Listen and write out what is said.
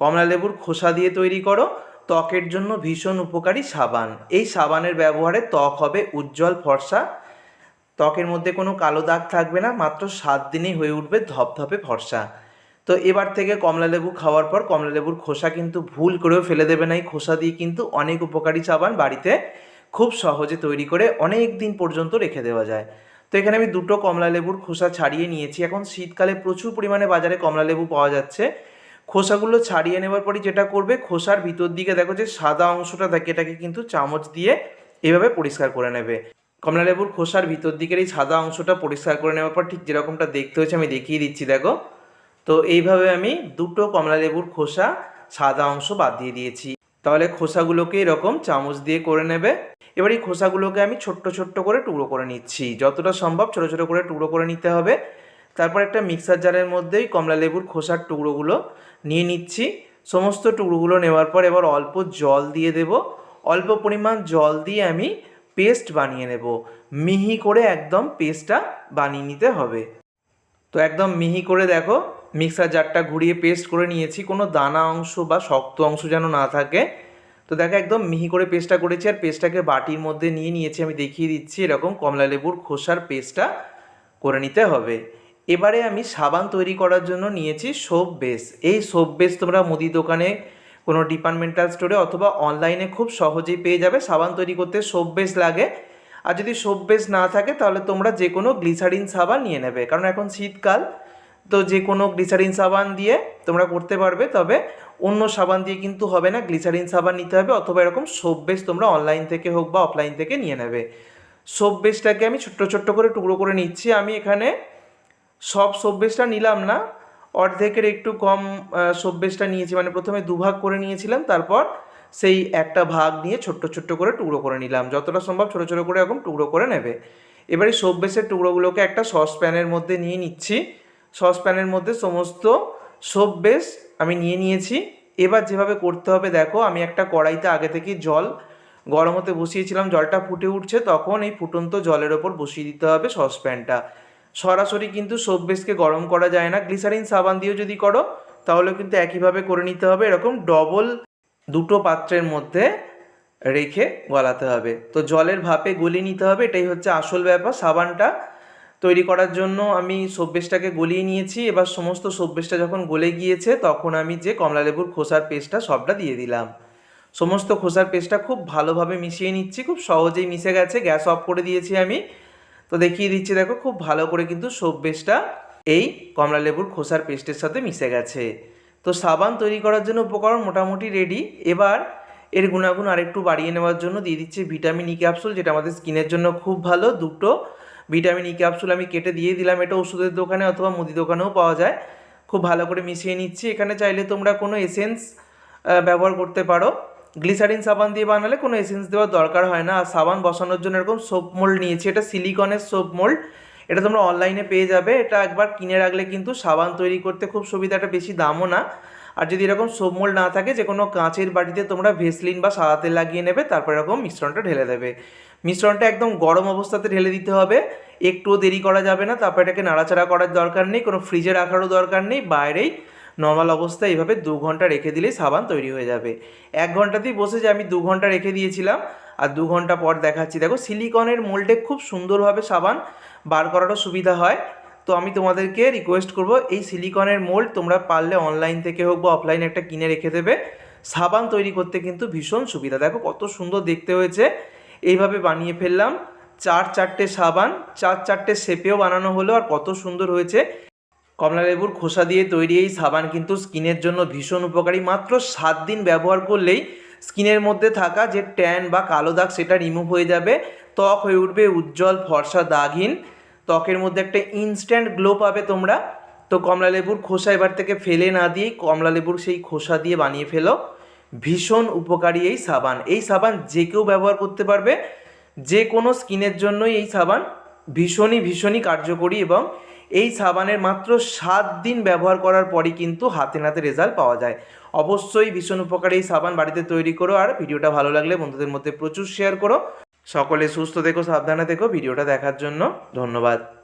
কমলা লেবুর খোসা দিয়ে তৈরি করো। ত্বকের জন্য ভীষণ উপকারী সাবান। এই সাবানের ব্যবহারে ত্বক হবে উজ্জ্বল ফর্সা। ত্বকের মধ্যে কোনো কালো দাগ থাকবে না, মাত্র সাত দিনেই হয়ে উঠবে ধপধপে ফর্সা। তো এবার থেকে কমলা লেবু খাওয়ার পর কমলা লেবুর খোসা কিন্তু ভুল করেও ফেলে দেবে না। এই খোসা দিয়ে কিন্তু অনেক উপকারী সাবান বাড়িতে খুব সহজে তৈরি করে অনেক দিন পর্যন্ত রেখে দেওয়া যায়। তো এখানে আমি দুটো কমলা লেবুর খোসা ছাড়িয়ে নিয়েছি। এখন শীতকালে প্রচুর পরিমাণে বাজারে কমলা লেবু পাওয়া যাচ্ছে। খোসাগুলো ছাড়িয়ে নেওয়ার পরই যেটা করবে, খোসার ভিতর দিকে দেখো যে সাদা অংশটা থাকে, এটাকে কিন্তু চামচ দিয়ে এভাবে পরিষ্কার করে নেবে। কমলা লেবুর খোসার ভিতর দিকের এই সাদা অংশটা পরিষ্কার করে নেওয়ার পর ঠিক যেরকমটা দেখতে হয়েছে আমি দেখিয়ে দিচ্ছি, দেখো। তো এইভাবে আমি দুটো কমলা লেবুর খোসা সাদা অংশ বাদ দিয়ে দিয়েছি। তাহলে খোসাগুলোকে এরকম চামচ দিয়ে করে নেবে। এবার এই খোসাগুলোকে আমি ছোট্ট ছোট্ট করে টুকরো করে নিচ্ছি। যতটা সম্ভব ছোটো ছোটো করে টুকরো করে নিতে হবে। তারপর একটা মিক্সার জারের মধ্যেই কমলা লেবুর খোসার টুকরোগুলো নিয়ে নিচ্ছি। সমস্ত টুকরোগুলো নেওয়ার পর এবার অল্প জল দিয়ে দেব। অল্প পরিমাণ জল দিয়ে আমি পেস্ট বানিয়ে নেব। মিহি করে একদম পেস্টটা বানিয়ে নিতে হবে। তো একদম মিহি করে দেখো মিক্সার জারটা ঘুরিয়ে পেস্ট করে নিয়েছি। কোনো দানা অংশ বা শক্ত অংশ যেন না থাকে। তো দেখো একদম মিহি করে পেস্টটা করেছি আর পেস্টটাকে বাটির মধ্যে নিয়ে নিয়েছি। আমি দেখিয়ে দিচ্ছি এরকম কমলা লেবুর খোসার পেস্টটা করে নিতে হবে। এবারে আমি সাবান তৈরি করার জন্য নিয়েছি সোপ বেস। এই সোপ বেস তোমরা মুদি দোকানে কোনো ডিপার্টমেন্টাল স্টোরে অথবা অনলাইনে খুব সহজেই পেয়ে যাবে। সাবান তৈরি করতে সোপ বেস লাগে। আর যদি সোপ বেস না থাকে, তাহলে তোমরা যে কোনো গ্লিসারিন সাবান নিয়ে নেবে। কারণ এখন শীতকাল, তো যে কোনো গ্লিসারিন সাবান দিয়ে তোমরা করতে পারবে। তবে অন্য সাবান দিয়ে কিন্তু হবে না। গ্লিসারিন সাবান নিতে হবে অথবা এরকম সোপ বেস তোমরা অনলাইন থেকে হোক বা অফলাইন থেকে নিয়ে নেবে। সোপ বেসটাকে আমি ছোট্ট ছোট্ট করে টুকরো করে নিচ্ছি। আমি এখানে সব সোপ বেসটা নিলাম না, অর্ধেকের একটু কম সোপ বেসটা নিয়েছি মানে প্রথমে দুভাগ করে নিয়েছিলাম, তারপর সেই একটা ভাগ নিয়ে ছোট্ট ছোট্ট করে টুকরো করে নিলাম, যতটা সম্ভব ছোটো ছোটো করে এরকম টুকরো করে নেবে। এবারে সোপ বেসের টুকরোগুলোকে একটা সসপ্যানের মধ্যে নিয়ে নিচ্ছি, সসপ্যানের মধ্যে সমস্ত সোপ বেস আমি নিয়ে নিয়েছি। এবার যেভাবে করতে হবে, দেখো, আমি একটা কড়াইতে আগে থেকে জল গরম হতে বসিয়েছিলাম, জলটা ফুটে উঠছে, তখন এই ফুটন্ত জলের ওপর বসিয়ে দিতে হবে সসপ্যানটা। সরাসরি কিন্তু সোপ বেসকে গরম করা যায় না। গ্লিসারিন সাবান দিয়েও যদি করো তাহলে কিন্তু একইভাবে করে নিতে হবে। এরকম ডবল দুটো পাত্রের মধ্যে রেখে গলাতে হবে। তো জলের ভাপে গলিয়ে নিতে হবে। এটাই হচ্ছে আসল ব্যাপার। সাবানটা তৈরি করার জন্য আমি সব্যেসটাকে গলিয়ে নিয়েছি। এবার সমস্ত সব্যেসটা যখন গলে গিয়েছে, তখন আমি যে কমলালেবুর খোসার পেস্টটা সবটা দিয়ে দিলাম। সমস্ত খোসার পেস্টটা খুব ভালোভাবে মিশিয়ে নিচ্ছি। খুব সহজেই মিশে গেছে। গ্যাস অফ করে দিয়েছি আমি। তো দেখিয়ে দিচ্ছি, দেখো, খুব ভালো করে কিন্তু সব্যেসটা এই কমলালেবুর খোসার পেস্টের সাথে মিশে গেছে। তো সাবান তৈরি করার জন্য উপকরণ মোটামুটি রেডি এবার এর গুণাগুণ আরেকটু বাড়িয়ে নেওয়ার জন্য দিয়ে দিচ্ছে ভিটামিন ই ক্যাপসুল যেটা আমাদের স্কিনের জন্য খুব ভালো, দুটো ভিটামিন ই ক্যাপসুল আমি কেটে দিয়ে দিলাম। এটা ওষুধের দোকানে অথবা মুদি দোকানেও পাওয়া যায়। খুব ভালো করে মিশিয়ে নিচ্ছি। এখানে চাইলে তোমরা কোনো এসেন্স ব্যবহার করতে পারো। গ্লিসারিন সাবান দিয়ে বানালে কোনো এসেন্স দেওয়ার দরকার হয় না। আর সাবান বসানোর জন্য এরকম সোপ মোল্ড নিয়েছি। এটা সিলিকনের সোপ মোল্ড এটা তোমরা অনলাইনে পেয়ে যাবে। এটা একবার কিনে রাখলে কিন্তু সাবান তৈরি করতে খুব সুবিধাটা বেশি দামও না। আর যদি এরকম সোপ মোল্ড না থাকে, যে কোনো কাঁচের বাটিতে তোমরা ভেসলিন বা সাদা তেল লাগিয়ে নেবে, তারপর এরকম মিশ্রণটা ঢেলে দেবে। মিশ্রণটা একদম গরম অবস্থাতে ঢেলে দিতে হবে। একটুও দেরি করা যাবে না। তারপর এটাকে নাড়াচাড়া করার দরকার নেই। কোনো ফ্রিজে রাখারও দরকার নেই। বাইরেই নর্মাল অবস্থায় এইভাবে দু ঘণ্টা রেখে দিলেই সাবান তৈরি হয়ে যাবে। এক ঘন্টাতেই বসে যে আমি দু ঘণ্টা রেখে দিয়েছিলাম, আর দু ঘণ্টা পর দেখাচ্ছি। দেখো, সিলিকনের মোল্ডে খুব সুন্দরভাবে সাবান বার করারও সুবিধা হয়। তো আমি তোমাদেরকে রিকোয়েস্ট করব, এই সিলিকনের মোল্ড তোমরা পারলে অনলাইন থেকে হোক বা অফলাইন একটা কিনে রেখে দেবে। সাবান তৈরি করতে কিন্তু ভীষণ সুবিধা। দেখো, কত সুন্দর দেখতে হয়েছে। এইভাবে বানিয়ে ফেললাম। চার চারটে সাবান, চার চারটে শেপেও বানানো হলো, আর কত সুন্দর হয়েছে। কমলালেবুর খোসা দিয়ে তৈরি এই সাবান কিন্তু স্কিনের জন্য ভীষণ উপকারী। মাত্র সাত দিন ব্যবহার করলেই স্কিনের মধ্যে থাকা যে ট্যান বা কালো দাগ সেটা রিমুভ হয়ে যাবে। ত্বক হয়ে উঠবে উজ্জ্বল, ফর্সা, দাগহীন। ত্বকের মধ্যে একটা ইনস্ট্যান্ট গ্লো পাবে তোমরা। তো কমলালেবুর খোসা এবার থেকে ফেলে না দিয়েই কমলালেবুর সেই খোসা দিয়ে বানিয়ে ফেলো। ভীষণ উপকারী এই সাবান। এই সাবান যে কেউ ব্যবহার করতে পারবে। যে কোনো স্কিনের জন্যই এই সাবান ভীষণই ভীষণই কার্যকরী এবং এই সাবানের মাত্র সাত দিন ব্যবহার করার পরই কিন্তু হাতে নাতে রেজাল্ট পাওয়া যায়। অবশ্যই ভীষণ উপকারী এই সাবান বাড়িতে তৈরি করো আর ভিডিওটা ভালো লাগলে বন্ধুদের মধ্যে প্রচুর শেয়ার করো। সকলে সুস্থ দেখো সাবধানে দেখো ভিডিওটা দেখার জন্য ধন্যবাদ।